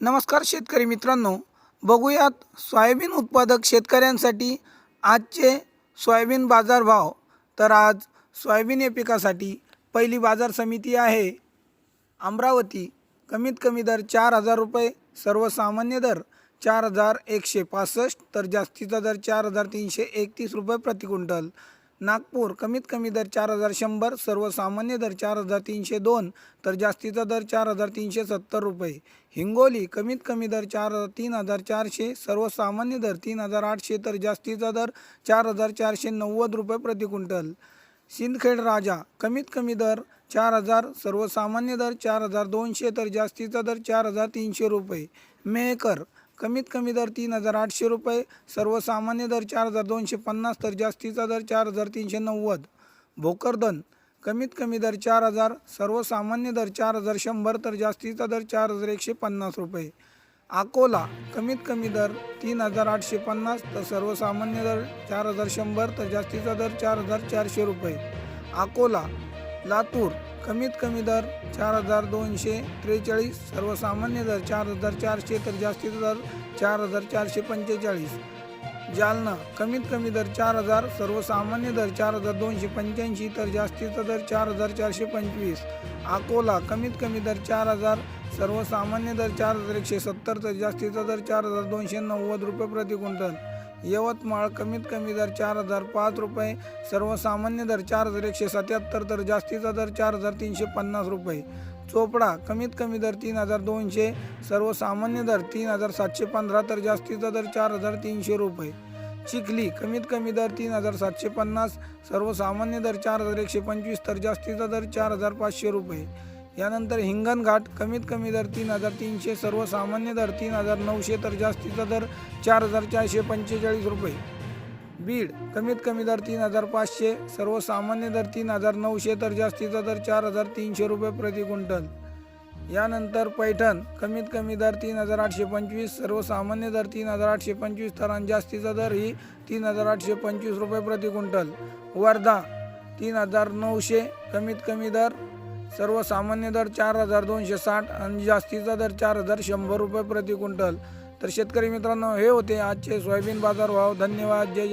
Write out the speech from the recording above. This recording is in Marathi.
नमस्कार शेतकरी मित्रांनो. बघूयात सोयाबीन उत्पादक शेतकऱ्यांसाठी आजचे सोयाबीन बाजारभाव. तर आज सोयाबीन या पिकासाठी पहिली बाजार समिती आहे. अमरावती. कमीत कमी दर चार हजार रुपये सर्वसामान्य दर चार हजार एकशे पासष्ट तर जास्तीचा दर चार हजार तीनशे एकतीस रुपये प्रति क्विंटल. नागपूर कमीत कमी दर चार हजार शंभर सर्वसामान्य दर चार हजार तीनशे दोन तर जास्तीचा दर चार हजार तीनशे सत्तर रुपये. हिंगोली कमीत कमी दर चार तीन हजार चारशे सर्वसामान्य दर तीन हजार आठशे तर जास्तीचा दर चार हजार चारशे नव्वद रुपये प्रति क्विंटल. सिंदखेड राजा कमीत कमी दर चार हजार सर्वसामान्य दर चार हजार दोनशे तर जास्तीचा दर चार हजार तीनशे रुपये. मेहकर कमीत कमी दर तीन हजार आठशे रुपये सर्वसामान्य दर चार हजार दोनशे पन्नास तर जास्तीचा दर चार हजार तीनशे नव्वद. भोकरदन कमीत कमी दर चार हजार सर्वसामान्य दर चार हजार शंभर तर जास्तीचा दर चार हजार एकशे पन्नास रुपये. अकोला कमीत कमी दर तीन हजार आठशे पन्नास तर सर्वसामान्य दर चार हजार शंभर तर जास्तीचा दर चार हजार चारशे रुपये. अकोला लातूर कमीत कमी दर चार हजार दोनशे त्रेचाळीस सर्वसामान्य दर चार हजार चारशे तर जास्तीत दर चार हजार चारशे पंचेचाळीस. जालना कमीत कमी दर चार हजार सर्वसामान्य दर चार हजार दोनशे पंच्याऐंशी तर जास्तीचा दर चार हजार चारशे पंचवीस. अकोला कमीत कमी दर चार हजार सर्वसामान्य दर चार हजार एकशे सत्तर तर जास्तीचा दर चार हजार दोनशे नव्वद रुपये प्रति क्विंटल. यवतमाळ कमीत कमी दर चार हजार पाच रुपये सर्वसामान्य दर चार हजार एकशे सत्याहत्तर तर जास्तीचा दर चार हजार तीनशे पन्नास रुपये. चोपडा कमीत कमी दर तीन हजार दोनशे सर्वसामान्य दर तीन हजार सातशे पंधरा तर जास्तीचा दर चार हजार तीनशे रुपये. चिखली कमीत कमी दर तीन हजार सातशे पन्नास सर्वसामान्य दर चार हजार एकशे पंचवीस तर जास्तीचा दर चार हजार पाचशे रुपये. यानंतर हिंगणघाट कमीत कमी दर तीन हजार तीनशे सर्वसामान्य दर तीन हजार नऊशे तर जास्तीचा दर चार हजार चारशे पंचेचाळीस रुपये. बीड कमीत कमी दर तीन हजार पाचशे सर्वसामान्य दर तीन हजार नऊशे तर जास्तीचा दर चार हजार तीनशे रुपये प्रति क्विंटल. यानंतर पैठण कमीत कमी दर तीन हजार आठशे पंचवीस सर्वसामान्य दर तीन हजार आठशे पंचवीस तर जास्तीचा दर ही तीन हजार आठशे पंचवीस रुपये प्रति क्विंटल. वर्धा तीन हजार नऊशे कमीत कमी दर सर्वसामान्य दर चार हजार दोनशे साठ आणि जास्तीचा दर चार हजार शंभर रुपये प्रति क्विंटल. तर शेतकरी मित्रांनो हे होते आजचे सोयाबीन बाजार भाव. धन्यवाद. जय जय.